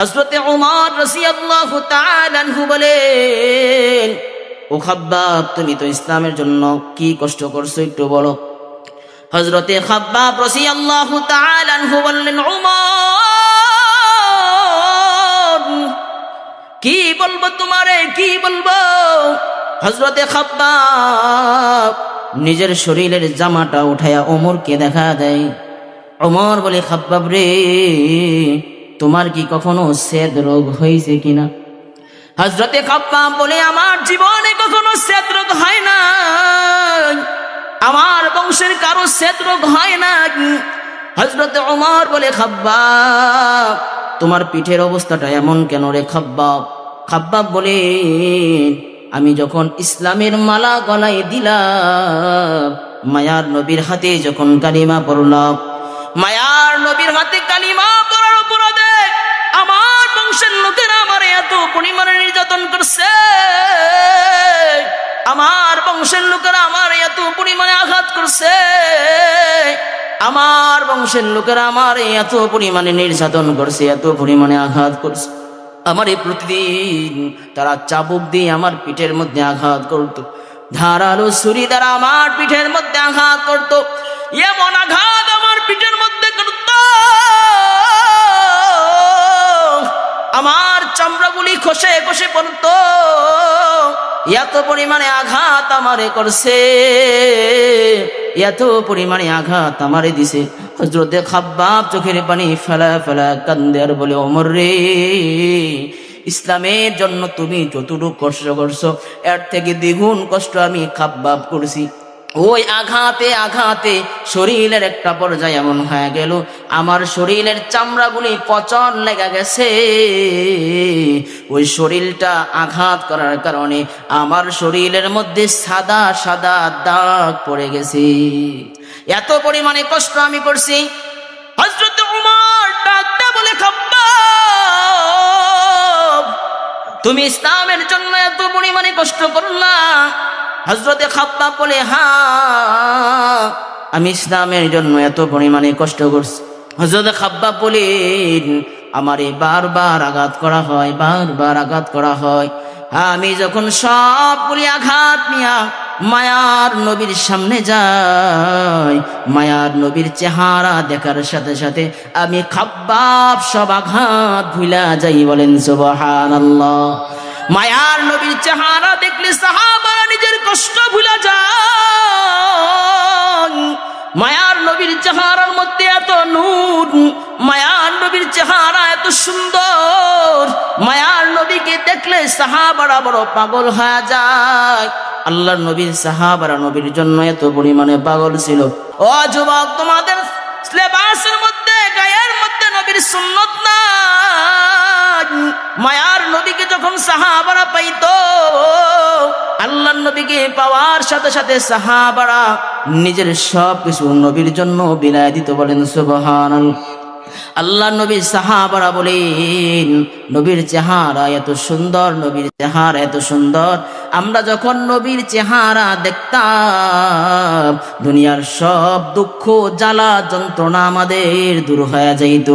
হজরতে রাদিয়াল্লাহু তাআলা আনহু বলেন, ও খাব্বাব, তুমি তো ইসলামের জন্য কি কষ্ট করছ একটু বলো। হজরতে খাব্বাব রাদিয়াল্লাহু তাআলা আনহু বললেন, উমর, কি বলব তোমারে, কি বলব? হজরতে খাব্বাব নিজের শরীরের জামাটা উঠায়া ওমরকে দেখা দেয়। ওমর বলে, খাব্বাব রে তোমার কি কখনো সেদ রোগ হয়েছে কিনা? হজরতে খাব্বাব বলে, আমার জীবনে কখনো সেদ রোগ হয় না আমার বংশের কারও সেদ রোগ হয় না হজরতে ওমর বলে খাব্বাব তোমার পিঠের অবস্থাটা এমন কেন রে খাব্বাব খাব্বাব বলে, আমি যখন ইসলামের মালা গলায় দিলাম, মায়ার নবীর হাতে যখন কালিমা পড়লাম, মায়ার নবীর হাতে কালিমা পড়ার বংশের লোকেরা আমার এত পরিমাণে নির্যাতন করছে। আমার বংশের লোকেরা আমার এত পরিমাণে আঘাত করছে। আমার বংশের লোকেরা আমার এত পরিমাণে নির্যাতন করছে, এত পরিমাণে আঘাত করছে। আমার এই প্রতিদিন তারা চাবুক দিয়ে আমার পিঠের মধ্যে আঘাত করত। ধারালো ছুরি দ্বারা আমার পিঠের মধ্যে আঘাত করত। এমন আঘাত চামড়াগুলি খসে খসে পড়ত এত পরিমাণে আঘাত আমারে করছে, এত পরিমাণে আঘাত আমারে দিছে। হজরতে খাব্বাব চোখের পানি ফেলা ফেলা কান্দে আর বলে অমর রে, ইসলামের জন্য তুমি যতটুকু কষ্ট করছ, এর থেকে দ্বিগুণ কষ্ট আমি খাব্বাব করছি। ওই আঘাতে আঘাতে শরীরের একটা পর্যায়ে এমন হয়ে গেল। আমার শরীরের চামড়াগুলি পচন লেগে গেছে। ওই শরীরটা আঘাত করার কারণে আমার শরীরের মধ্যে সাদা সাদা দাগ পড়ে গেছে। এত পরিমাণে কষ্ট আমি করছি। বলে তুমি ইসলামের জন্য এত পরিমাণে কষ্ট করলা। হজরতে খাপ্পা বলে, হা, আমি ইসলামের জন্য এত পরিমাণে কষ্ট করছি। হজরতে খাব্বা বলেন আমারে বারবার আঘাত করা হয়, বারবার আঘাত করা হয়। আমি যখন সবগুলি আঘাত নিয়া মায়ার নবীর সামনে যাই, মায়ার নবীর চেহারা দেখার সাথে সাথে আমি খাব্বাব সব আঘাত ভুলা যাই বলেন সুবহান মায়ার নবীর চেহারা দেখলে সাহাবারা কষ্ট ভুলে যায়। মায়ার নবীর চেহারার মধ্যে এত নূর, মায়ার নবীর চেহারা এত সুন্দর। মায়ার নবীকে দেখলে সাহাবারা বড় পাগল হয়ে যায়। আল্লাহর নবীর সাহাবারা নবীর জন্য এত পরিমাণে পাগল ছিল। ও যুবক, তোমাদের সিলেবাসের মধ্যে, গায়ের মধ্যে নবীর সুন্নত না মায়ার নবীকে যখন সাহাবারা পাইতো আল্লাহ নবীকে পাওয়ার সাথে সাথে সাহাবারা নিজের সব কিছু নবীর জন্য বিদায় দিতে বলেন সুবহান আল্লাহ নবীর সাহাবারা বলেন, নবীর চেহারা এত সুন্দর, নবীর চেহারা এত সুন্দর। আমরা যখন নবীর চেহারা দেখতাম, দুনিয়ার সব দুঃখ, জ্বালা, যন্ত্রণা আমাদের দূর হয়ে যাইত।